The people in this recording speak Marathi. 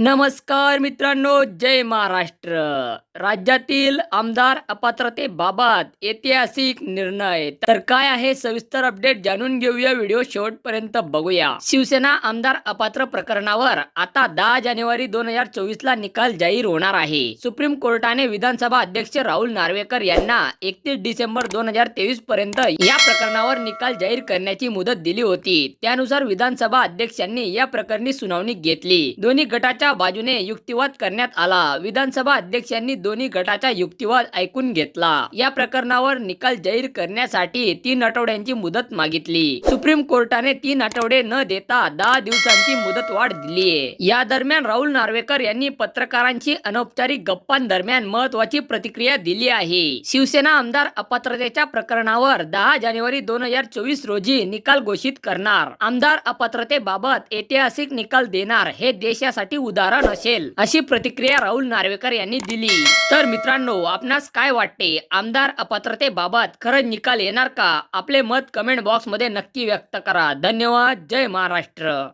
नमस्कार मित्रांनो जय महाराष्ट्र. राज्यातील आमदार अपात्रतेबाबत ऐतिहासिक निर्णय. तर काय आहे सविस्तर अपडेट जाणून घेऊया. व्हिडिओ शेवटपर्यंत बघूया. शिवसेना आमदार अपात्र प्रकरणावर आता दहा जानेवारी दोन हजार चोवीस ला निकाल जाहीर होणार आहे. सुप्रीम कोर्टाने विधानसभा अध्यक्ष राहुल नार्वेकर यांना एकतीस डिसेंबर दोन हजार तेवीस पर्यंत या प्रकरणावर निकाल जाहीर करण्याची मुदत दिली होती. त्यानुसार विधानसभा अध्यक्षांनी या प्रकरणी सुनावणी घेतली. दोन्ही गटाच्या बाजूने युक्तिवाद करण्यात आला. विधानसभा अध्यक्षांनी दोन्ही गटाचा युक्तिवाद ऐकून घेतला. या प्रकरणावर निकाल जाहीर करण्यासाठी तीन आठवड्यांची मुदत मागितली. सुप्रीम कोर्टाने तीन आठवडे न देता दहा दिवसांची मुदत वाढ दिली. या दरम्यान राहुल नार्वेकर यांनी पत्रकारांची अनौपचारिक गप्पांदरम्यान महत्वाची प्रतिक्रिया दिली आहे. शिवसेना आमदार अपात्रतेच्या प्रकरणावर दहा जानेवारी दोन हजार चोवीस रोजी निकाल घोषित करणार. आमदार अपात्रतेबाबत ऐतिहासिक निकाल देणार हे देशासाठी उदाहरण असेल अशी प्रतिक्रिया राहुल नार्वेकर यांनी दिली. तर मित्रांनो आपणास काय वाटते? आमदार अपात्रतेबाबत खरंच निकाल येणार का? आपले मत कमेंट बॉक्समध्ये नक्की व्यक्त करा. धन्यवाद. जय महाराष्ट्र.